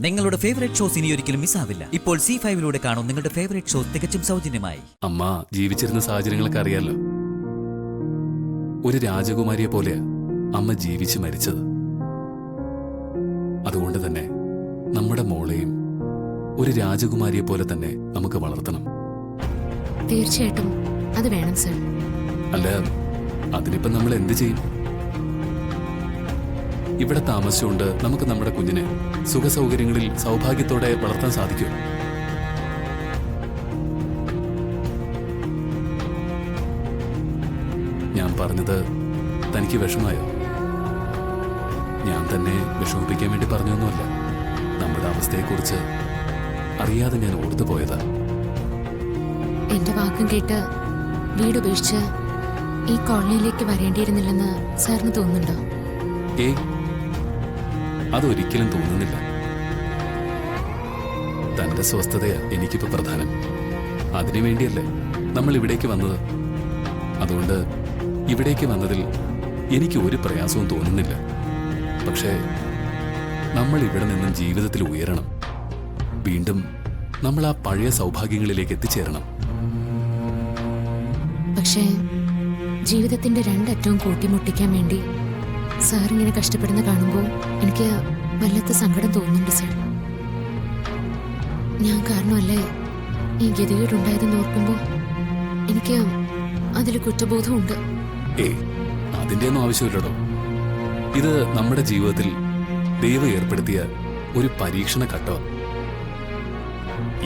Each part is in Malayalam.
നിങ്ങളുടെ ഫേവറേറ്റ് ഷോസ് ഇനി ഒരിക്കലും മിസ്സാവില്ല ഇപ്പോൾ സി ഫൈവിലൂടെ കാണും നിങ്ങളുടെ ഫേവറേറ്റ് ഷോസ് തികച്ചും സൗജന്യമായി. അമ്മ ജീവിച്ചിരുന്ന സാഹചര്യങ്ങളൊക്കെ അറിയാലോ. ഒരു രാജകുമാരിയെ പോലെ അമ്മ ജീവിച്ച് മരിച്ചത്. അതുകൊണ്ട് തന്നെ നമ്മുടെ മോളെയും ഒരു രാജകുമാരിയെ പോലെ തന്നെ നമുക്ക് വളർത്തണം. തീർച്ചയായിട്ടും. അത് വേണം സർ. അല്ല അതിനിപ്പം നമ്മൾ എന്ത് ചെയ്യും? ഇവിടെ താമസിച്ചുകൊണ്ട് നമുക്ക് നമ്മുടെ കുഞ്ഞിനെ സുഖസൗകര്യങ്ങളിൽ സൗഭാഗ്യത്തോടെ വളർത്താൻ സാധിക്കും. ഞാൻ പറഞ്ഞത് തനിക്ക് വിഷമായോ ഞാൻ തന്നെ വിഷമിപ്പിക്കാൻ വേണ്ടി പറഞ്ഞൊന്നുമല്ല. നമ്മുടെ അവസ്ഥയെക്കുറിച്ച് അറിയാതെ ഞാൻ ഓർത്തു പോയതാ. എന്റെ വാക്കും കേട്ട് വീട് ഉപേക്ഷിച്ച് ഈ കോളനിയിലേക്ക് വരേണ്ടിയിരുന്നില്ലെന്ന് സാറിന് തോന്നുന്നുണ്ടോ? ഏയ് അതൊരിക്കലും തോന്നുന്നില്ല. തന്റെ സ്വസ്ഥതയാ എനിക്കിപ്പോ പ്രധാനം. അതിനു വേണ്ടിയല്ലേ നമ്മൾ ഇവിടേക്ക് വന്നത്. അതുകൊണ്ട് ഇവിടേക്ക് വന്നതിൽ എനിക്ക് ഒരു പ്രയാസവും തോന്നുന്നില്ല. പക്ഷേ നമ്മൾ ഇവിടെ നിന്നും ജീവിതത്തിൽ ഉയരണം. വീണ്ടും നമ്മൾ ആ പഴയ സൗഭാഗ്യങ്ങളിലേക്ക് എത്തിച്ചേരണം. പക്ഷേ ജീവിതത്തിന്റെ രണ്ടറ്റവും കൂട്ടിമുട്ടിക്കാൻ വേണ്ടി സാർ ഇങ്ങനെ കഷ്ടപ്പെടുന്ന കാണുമ്പോൾ എനിക്ക് വല്ലാത്ത സങ്കടം തോന്നുന്നുണ്ട് സാർ. ഞാൻ കാരണമല്ലേ ഈ ഗതികേടുണ്ടായതെന്ന് ഓർക്കുമ്പോൾ എനിക്ക് അതിൽ കുറ്റബോധമുണ്ട്. ഏയ് ഒന്നും ആവശ്യമില്ലടോ. ഇത് നമ്മുടെ ജീവിതത്തിൽ ദൈവം ഏർപ്പെടുത്തിയ ഒരു പരീക്ഷണ ഘട്ടം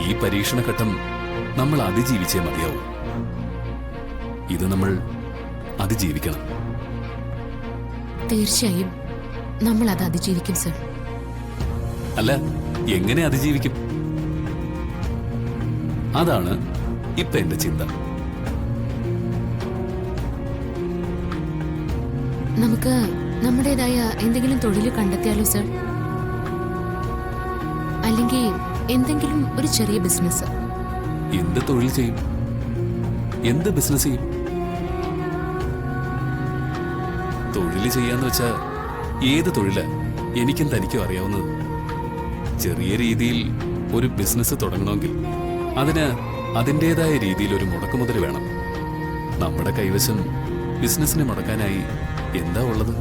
ഈ പരീക്ഷണ ഘട്ടം നമ്മൾ അതിജീവിച്ചേ മതിയാവും. ഇത് നമ്മൾ അതിജീവിക്കണം. തീർച്ചയായും നമ്മൾ അത് അതിജീവിക്കും സർ. അല്ല എങ്ങനെ അതിജീവിക്കും? അതാണ് ഇപ്പൊ എന്റെ ചിന്ത. നമുക്ക് നമ്മുടേതായ എന്തെങ്കിലും തൊഴിൽ കണ്ടെത്തിയാലോ സർ? അല്ലെങ്കിൽ എന്തെങ്കിലും ഒരു ചെറിയ ബിസിനസ് എന്ത് തൊഴിൽ ചെയ്യും? എന്ത് ബിസിനസ് ചെയ്യും? തൊഴിൽ ചെയ്യാന്ന് വെച്ചാ ഏത് തൊഴില? എനിക്കും തനിക്കും അറിയാവുന്നത്. ചെറിയ രീതിയിൽ ഒരു ബിസിനസ് തുടങ്ങണമെങ്കിൽ അതിന് അതിന്റെതായ രീതിയിൽ ഒരു മുടക്കുമുതൽ വേണം. നമ്മുടെ കൈവശം ബിസിനസ്സിനെ മുടക്കാനായി എന്താ ഉള്ളത്?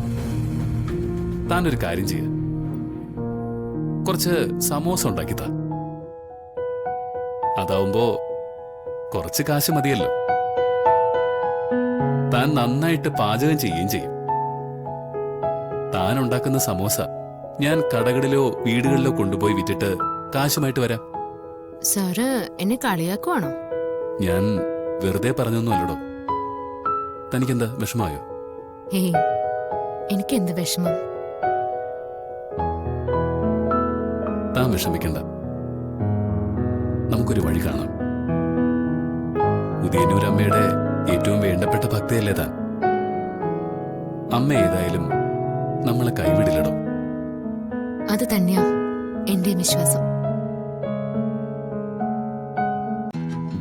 താൻ ഒരു കാര്യം ചെയ്യ. കുറച്ച് സമോസ ഉണ്ടാക്കി താ. അതാവുമ്പോ കുറച്ച് കാശ് മതിയല്ലോ. താൻ നന്നായിട്ട് പാചകം ചെയ്യുകയും ചെയ്യും. താൻ ഉണ്ടാക്കുന്ന സമോസ ഞാൻ കടകളിലോ വീടുകളിലോ കൊണ്ടുപോയി വിറ്റിട്ട് കാശുമായിട്ട് വരാം. സാറ് എന്നെ കളിയാക്കുവാണോ? ഞാൻ വെറുതെ പറഞ്ഞൊന്നും അല്ലടോ. തനിക്കെന്താ വിഷമായോ ഏയ് എനിക്ക് എന്ത് വിഷമം? താൻ വിഷമിക്കണ്ട. നമുക്കൊരു വഴി കാണാം. ഉദയനൂരമ്മയുടെ ഏറ്റവും വേണ്ടപ്പെട്ട ഭക്തയല്ലേ താൻ? അമ്മ ഏതായാലും നമ്മളെ കൈവിടില്ലടോ. അത് തന്നെയാ എന്റെ വിശ്വാസം.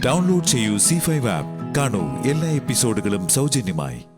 ഡൗൺലോഡ് ചെയ്യൂ സി ഫൈവ് ആപ്പ് കാണൂ എല്ലാ എപ്പിസോഡുകളും സൗജന്യമായി.